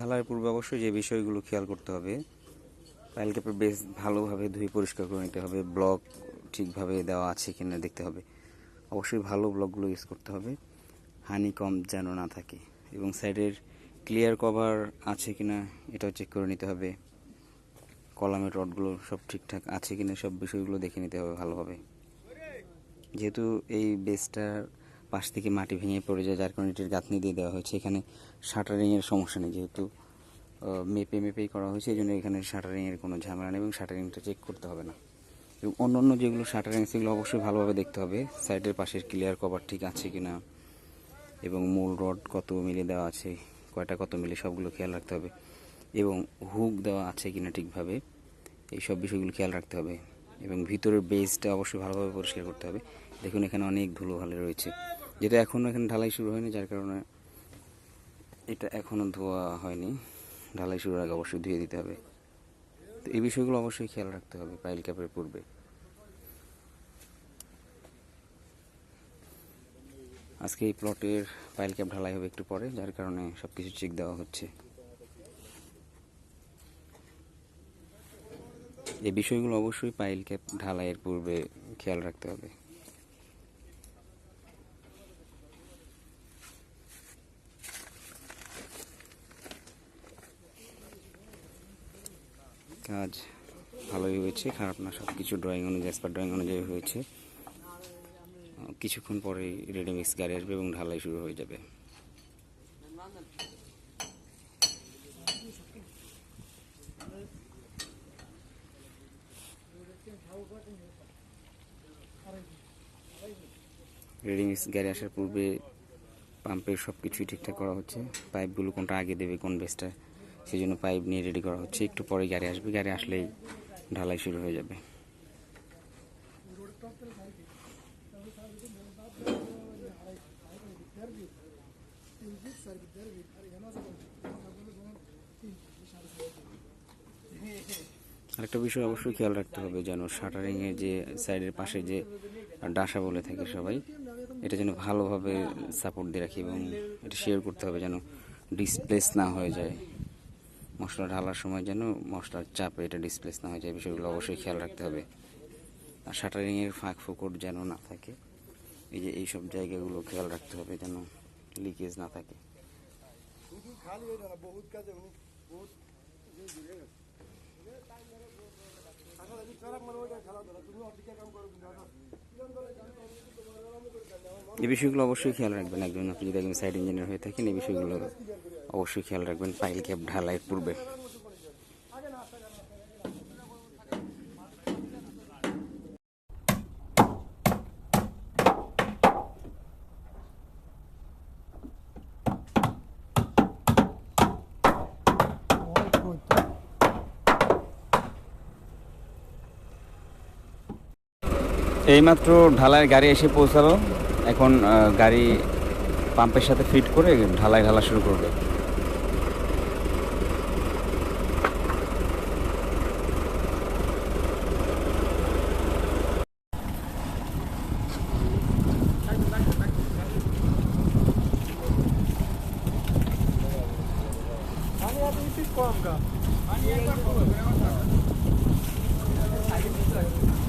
ঢালাইয়ের পূর্বে অবশ্যই যে বিষয়গুলো খেয়াল করতে হবে পাইল ক্যাপের বেশ ভালোভাবে ধুয়ে পরিষ্কার করে নিতে হবে ব্লক ঠিকভাবে দেওয়া আছে কিনা দেখতে হবে। অবশ্যই ভালো ব্লকগুলো ইউজ করতে হবে হানি কম যেন না থাকে এবং সাইডের ক্লিয়ার কভার আছে কিনা এটাও চেক করে নিতে হবে। কলামের রডগুলো সব ঠিকঠাক আছে কিনা সব বিষয়গুলো দেখে নিতে হবে ভালোভাবে। যেহেতু এই বেসটার পাশ থেকে মাটি ভেঙে পড়ে যায়, যার কারণে এটির গাঁথনি দিয়ে দেওয়া হয়েছে। এখানে শাটারিংয়ের সমস্যা নেই যেহেতু মেপে মেপেই করা হয়েছে, এই জন্য এখানে শাটারিংয়ের কোনো ঝামেলা নেই এবং শাটারিংটা চেক করতে হবে না। এবং অন্য অন্য যেগুলো শাটারিং সেগুলো অবশ্যই ভালোভাবে দেখতে হবে, সাইডের পাশের ক্লিয়ার কভার ঠিক আছে কিনা, এবং মূল রড কত মিলে দেওয়া আছে, কয়টা কত মিলে সবগুলো খেয়াল রাখতে হবে, এবং হুক দেওয়া আছে কিনা ঠিকভাবে, এই সব বিষয়গুলো খেয়াল রাখতে হবে। এবং ভিতরের বেসটা অবশ্যই ভালোভাবে পরিষ্কার করতে হবে। দেখুন এখানে অনেক ধুলো ভালো রয়েছে। যেটা এখনও এখানে ঢালাই শুরু হয়নি, যার কারণে এটা এখনও ধোয়া হয়নি। ঢালাই শুরুর আগে অবশ্যই ধুয়ে দিতে হবে। তো এই বিষয়গুলো অবশ্যই খেয়াল রাখতে হবে পাইল ক্যাপের পূর্বে। আজকে এই প্লটের পাইল ক্যাপ ঢালাই হবে একটু পরে, যার কারণে সব কিছু চেক দেওয়া হচ্ছে। এই বিষয়গুলো অবশ্যই পাইল ক্যাপ ঢালাইয়ের পূর্বে খেয়াল রাখতে হবে। কাজ ভালোই হয়েছে, খারাপ না সব কিছু ড্রয়িং অনুযায়ী এক্সপার্ট ড্রয়িং অনুযায়ী হয়েছে। কিছুক্ষণ পরেই রেডিমিক্স গাড়ি আসবে এবং ঢালাই শুরু হয়ে যাবে। রেডিমিক্স গাড়ি আসার পূর্বে পাম্পের সব কিছুই ঠিকঠাক করা হচ্ছে। পাইপগুলো কোনটা আগে দেবে, কোন বেসটা সেই জন্য পাইপ নিয়ে রেডি করা হচ্ছে। একটু পরে গাড়ি আসবে। গাড়ি আসলেই ঢালাই শুরু হয়ে যাবে। আরেকটা বিষয় অবশ্যই খেয়াল রাখতে হবে, যেন শাটারিংয়ে যে সাইডের পাশে যে ডাসা বলে থাকে সবাই, এটা যেন ভালোভাবে সাপোর্ট দিয়ে রাখি এবং এটা শেয়ার করতে হবে যেন ডিসপ্লেস না হয়ে যায়। মশলা ঢালার সময় যেন মশলার চাপে এটা ডিসপ্লেস না হয়ে যায়, বিষয়গুলো অবশ্যই খেয়াল রাখতে হবে। আর শাটারিংয়ের ফাঁক ফোকর যেন না থাকে, এই যে এইসব জায়গাগুলো খেয়াল রাখতে হবে যেন লিকেজ না থাকে। এই বিষয়গুলো অবশ্যই খেয়াল রাখবেন। একজন আপনি যদি একজন সাইড ইঞ্জিনিয়ার হয়ে থাকেন, এই বিষয়গুলো অবশ্যই খেয়াল রাখবেন, পাইল ক্যাপ ঢালাইয়ের পূর্বে। এইমাত্র ঢালাইয়ের গাড়ি এসে পৌঁছালো। এখন গাড়ি পাম্পের সাথে ফিট করে ঢালাই ঢালা শুরু করবে। আর ইতিস কম কা